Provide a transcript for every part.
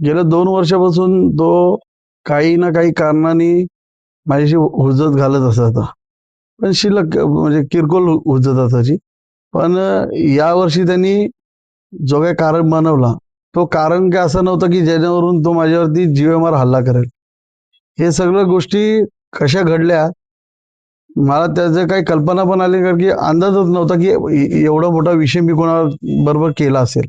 गेल्या दोन वर्षापासून तो काही ना काही कारणाने माझ्याशी हुजत घालत असायचा. पण शिल्लक म्हणजे किरकोळ हुजत असायची. पण यावर्षी त्यांनी जो काही कारण बनवला तो कारण काय असं नव्हतं की ज्याच्यावरून तो माझ्यावरती जीवेमार हल्ला करेल. हे सगळ्या गोष्टी कशा घडल्या मला त्याचं काही कल्पना पण आली कारण की अंदाजच नव्हता की एवढा मोठा विषय मी कोणा बरोबर केला असेल.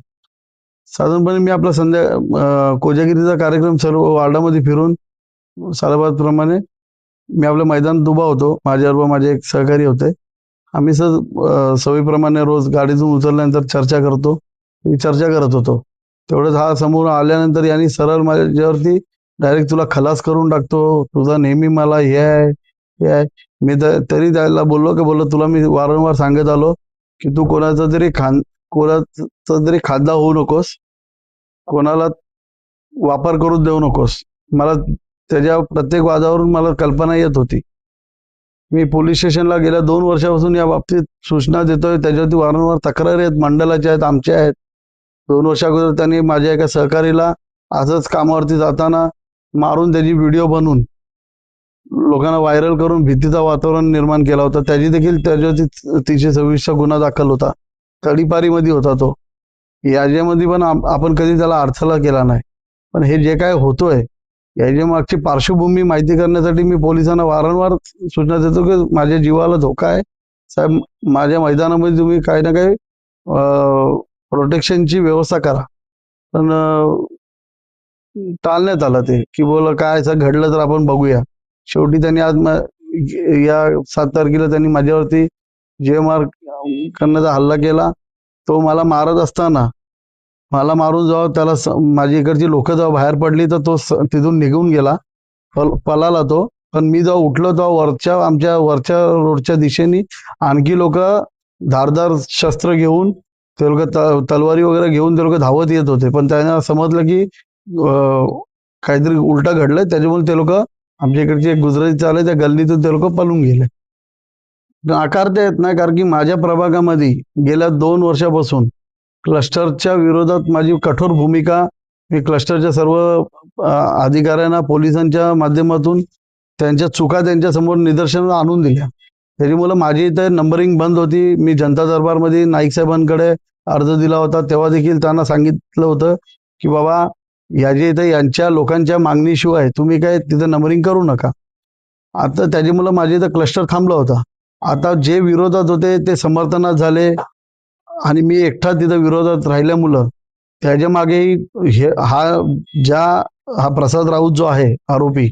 साधारणपणे मी आपला संध्या कोजागिरीचा कार्यक्रम सर्व वार्डामध्ये फिरून सालाबादप्रमाणे मी आपल्या मैदान उभा होतो. माझ्याबरोबर माझे एक सहकारी होते. आम्ही सर सवयीप्रमाणे रोज गाडीतून उचलल्यानंतर चर्चा करतो. चर्चा करत होतो. तेवढंच हा समोर आल्यानंतर यांनी सरळ माझ्यावरती डायरेक्ट तुला खलास करून टाकतो. तुझा नेहमी मला हे आहे हे आहे. मी तरी त्याला बोललो की बोललो तुला मी वारंवार सांगत आलो की तू कोणाचा तरी खान कोणाचा तरी खादा होऊ नकोस कोणाला वापर करून देऊ नकोस मला त्याच्या प्रत्येक वादावरून मला कल्पना येत होती. मी पोलीस स्टेशनला गेल्या दोन वर्षापासून या बाबतीत सूचना देतोय त्याच्यावरती वारंवार तक्रारी आहेत मंडळाच्या आहेत आमच्या आहेत. दोन वर्षा अगोदर त्यांनी माझ्या एका सहकारीला असंच कामावरती जाताना मारून त्याची व्हिडिओ बनवून लोकांना व्हायरल करून भीतीचा वातावरण निर्माण केला होता. त्याची देखील त्याच्यावरती तीनशे सव्वीसचा गुन्हा दाखल होता. तडीपारीमध्ये होता तो. याच्यामध्ये पण आपण कधी त्याला अडथळा केला नाही. पण हे जे काय होतोय याच्या मागची पार्श्वभूमी माहिती करण्यासाठी मी पोलिसांना वारंवार सूचना देतो की माझ्या जीवाला धोका आहे. साहेब माझ्या मैदानामध्ये तुम्ही काही ना काही प्रोटेक्शनची व्यवस्था करा. पण टाळण्यात आलं ते की बोल काय असं घडलं तर आपण बघूया. शेवटी त्यांनी आज या सात तारखेला त्यांनी माझ्यावरती जे मार्क करण्याचा हल्ला केला. तो मला मारत असताना मला मारून जेव्हा त्याला माझी इकडची लोक जेव्हा बाहेर पडली तर तो तिथून निघून गेला. पल- पळाला तो. पण मी जेव्हा उठलो तेव्हा वरच्या आमच्या वरच्या रोडच्या दिशेने आणखी लोक धारदार शस्त्र घेऊन ते लोक तलवारी वगैरे घेऊन ते लोक धावत येत होते. पण त्यांना समजलं की काहीतरी उलटा घडलंय. त्याच्यामुळे ते लोक आमच्या इकडचे एक गुजराती चालले त्या गल्लीतून ते लोक पळून गेले. नाकारता येत नाही कारण की माझ्या प्रभागामध्ये गेल्या दोन वर्षापासून क्लस्टरच्या विरोधात माझी कठोर भूमिका मी क्लस्टरच्या सर्व अधिकाऱ्यांना पोलिसांच्या माध्यमातून त्यांच्या चुका त्यांच्यासमोर निदर्शनाला आणून दिल्या. त्याच्यामुळे माझी इथं नंबरिंग बंद होती. मी जनता दरबारमध्ये नाईक साहेबांकडे अर्ज दिला होता. तेव्हा देखील त्यांना सांगितलं होतं की बाबा याच्या इथं यांच्या लोकांच्या मागणीशिवाय तुम्ही काय तिथं नंबरिंग करू नका. आता त्याच्यामुळं माझ्या इथं क्लस्टर थांबला होता. आता जे विरोधात होते ते समर्थनात झाले. आणि मी एकटा तिथं विरोधात राहिल्यामुळं त्याच्या मागेही हे हा ज्या हा प्रसाद राऊत जो आहे आरोपी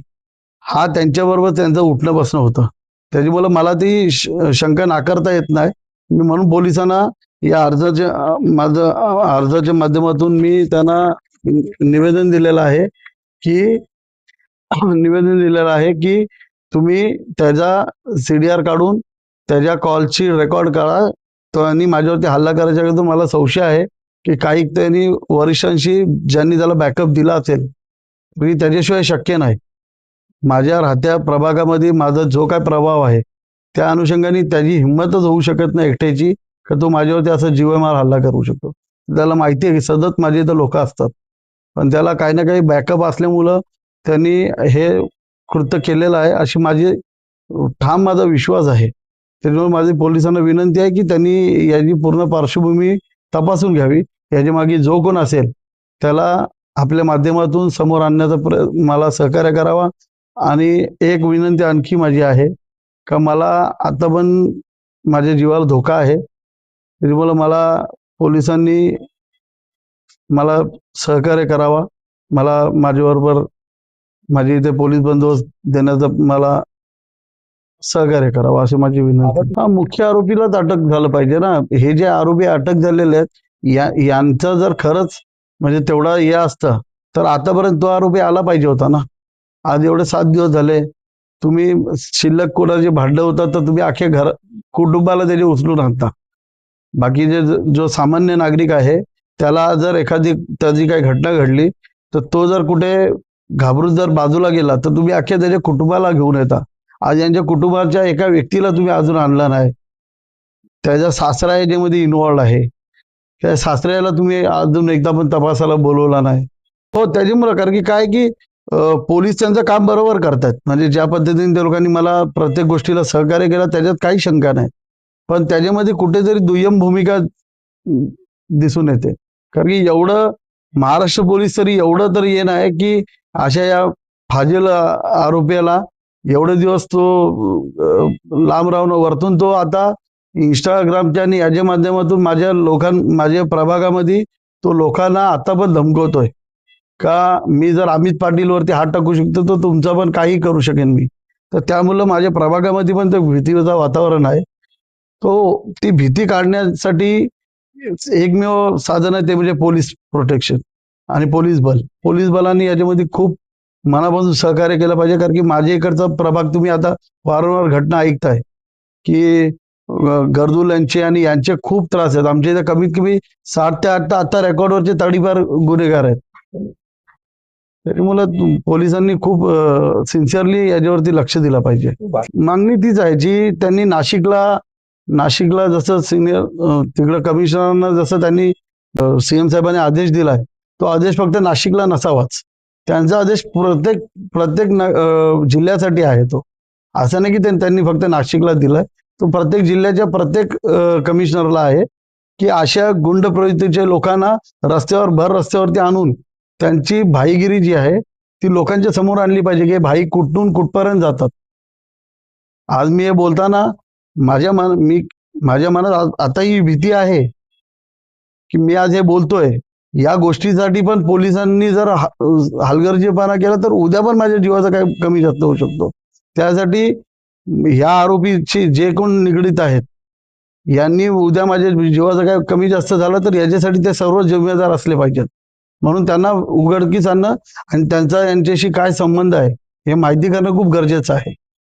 हा त्यांच्याबरोबर त्यांचं उठणं बसणं होतं. त्याच्यामुळं मला ती शंका नाकारता येत नाही. मी म्हणून पोलिसांना या अर्जाच्या माझं अर्जाच्या माध्यमातून मी त्यांना निवेदन दिलेलं आहे की निवेदन दिलेलं आहे की तुम्ही त्याचा सीडीआर काढून त्याच्या कॉलची रेकॉर्ड काढा. त्यांनी माझ्यावरती हल्ला करायच्या वेळी मला संशय आहे की काही त्यांनी वरिष्ठांशी ज्यांनी त्याला बॅकअप दिला असेल मी त्याच्याशिवाय शक्य नाही. माझ्या राहत्या प्रभागामध्ये माझा जो काय प्रभाव आहे त्या अनुषंगाने त्याची हिंमतच होऊ शकत नाही एकट्याची का तो माझ्यावरती असं जीवमार हल्ला करू शकतो. त्याला माहिती आहे की सतत माझे इथं लोक असतात. पण त्याला काही ना काही बॅकअप असल्यामुळं त्यांनी हे कृत्य केलेलं आहे अशी माझी ठाम माझा विश्वास आहे. त्याच्यामुळे माझी पोलिसांना विनंती आहे की त्यांनी याची पूर्ण पार्श्वभूमी तपासून घ्यावी. याच्या मागे जो कोण असेल त्याला आपल्या माध्यमातून समोर आणण्याचा प्र मला सहकार्य करावा. आणि एक विनंती आणखी माझी आहे का मला आता पण माझ्या जीवाला धोका आहे. त्याच्यामुळे मला पोलिसांनी मला सहकार्य करावा. मला माझ्याबरोबर माझी इथे पोलीस बंदोबस्त देण्याचा मला सहकार्य करावं अशी माझी विनंती. हा मुख्य आरोपीलाच अटक झालं पाहिजे ना. हे जे आरोपी अटक झालेले आहेत या यांचं जर खरंच म्हणजे तेवढा हे असतं तर आतापर्यंत तो आरोपी आला पाहिजे होता ना. आज एवढे सात दिवस झाले तुम्ही शिल्लक कोणाची भांडं होतात तर तुम्ही अख्ख्या घर कुटुंबाला त्याची उचलून आणता. बाकी जे जो सामान्य नागरिक आहे त्याला जर एखादी त्याची काही घटना घडली तर तो जर कुठे घाबरून जर बाजूला गेला तर तुम्ही अख्ख्या त्याच्या कुटुंबाला घेऊन येता. आज यांच्या कुटुंबाच्या एका व्यक्तीला तुम्ही अजून आणला नाही. त्याचा सासरा याच्यामध्ये इन्वॉल्ड आहे. त्या सासऱ्याला तुम्ही अजून एकदा पण तपासाला बोलवला नाही. हो त्याच्यामुळे कारण की काय की पोलीस त्यांचं काम बरोबर करतात म्हणजे ज्या पद्धतीने त्या लोकांनी मला प्रत्येक गोष्टीला सहकार्य केलं त्याच्यात काही शंका नाही. पण त्याच्यामध्ये कुठेतरी दुय्यम भूमिका दिसून येते. कारण की एवढं महाराष्ट्र पोलीस तरी एवढं तरी हे नाही की अशा या फाजील आरोपीला एवढे दिवस तो लांब राहून वरतून तो आता इंस्टाग्रामच्या आणि याच्या माध्यमातून माझ्या लोकां माझ्या प्रभागामध्ये तो लोकांना आता पण धमकवतोय. का मी जर अमित पाटीलवरती हात टाकू शकतो तर तुमचा पण काही करू शकेन मी. तर त्यामुळं माझ्या प्रभागामध्ये पण ते भीतीचं वातावरण आहे. तो ती भीती काढण्यासाठी एकमेव साधन आहे ते म्हणजे पोलीस प्रोटेक्शन आणि पोलीस बल. पोलीस बलांनी याच्यामध्ये खूप मनापासून सहकार्य केलं पाहिजे कारण की माझ्या इकडचा प्रभाग तुम्ही आता वारंवार घटना ऐकताय की अं, यांचे आणि यांचे खूप त्रास आहेत. आमच्या इथे कमीत कमी साठ ते आठ आता रेकॉर्डवरचे तडीपार गुन्हेगार आहेत. त्याच्यामुळे पोलिसांनी खूप सिन्सिअरली याच्यावरती लक्ष दिलं पाहिजे. मागणी तीच आहे जी त्यांनी नाशिकला नाशिकला जसं सिनियर तिकडं कमिशनरना जसं त्यांनी सीएम साहेबांनी आदेश दिलाय तो आदेश फक्त नाशिकला नसावाच. त्यांचा आदेश प्रत्येक प्रत्येक जिल्ह्यासाठी आहे तो. असं नाही की त्यांनी फक्त नाशिकला दिलाय. तो प्रत्येक जिल्ह्याच्या प्रत्येक कमिशनरला आहे की अशा गुंड प्रवृत्तीच्या लोकांना रस्त्यावर भर रस्त्यावरती आणून त्यांची भाईगिरी जी आहे ती लोकांच्या समोर आणली पाहिजे की हे भाई कुठून कुठपर्यंत जातात. आज मी हे बोलताना माझ्या मन मी माझ्या मनात आताही आता ही भीती आहे की मी आज हे बोलतोय. या गोष्टीसाठी पण पोलिसांनी जर हलगर्जीपणा केला तर उद्या पण माझ्या जीवाचा काही कमी जास्त होऊ शकतो. त्यासाठी ह्या आरोपीची जे कोण निगडीत आहेत यांनी उद्या माझ्या जीवाचा काही कमी जास्त झाला तर याच्यासाठी ते सर्व जिम्मेदार असले पाहिजेत. म्हणून त्यांना उघडकीस आणणं आणि त्यांचा यांच्याशी काय संबंध आहे हे माहिती करणं खूप गरजेचं आहे.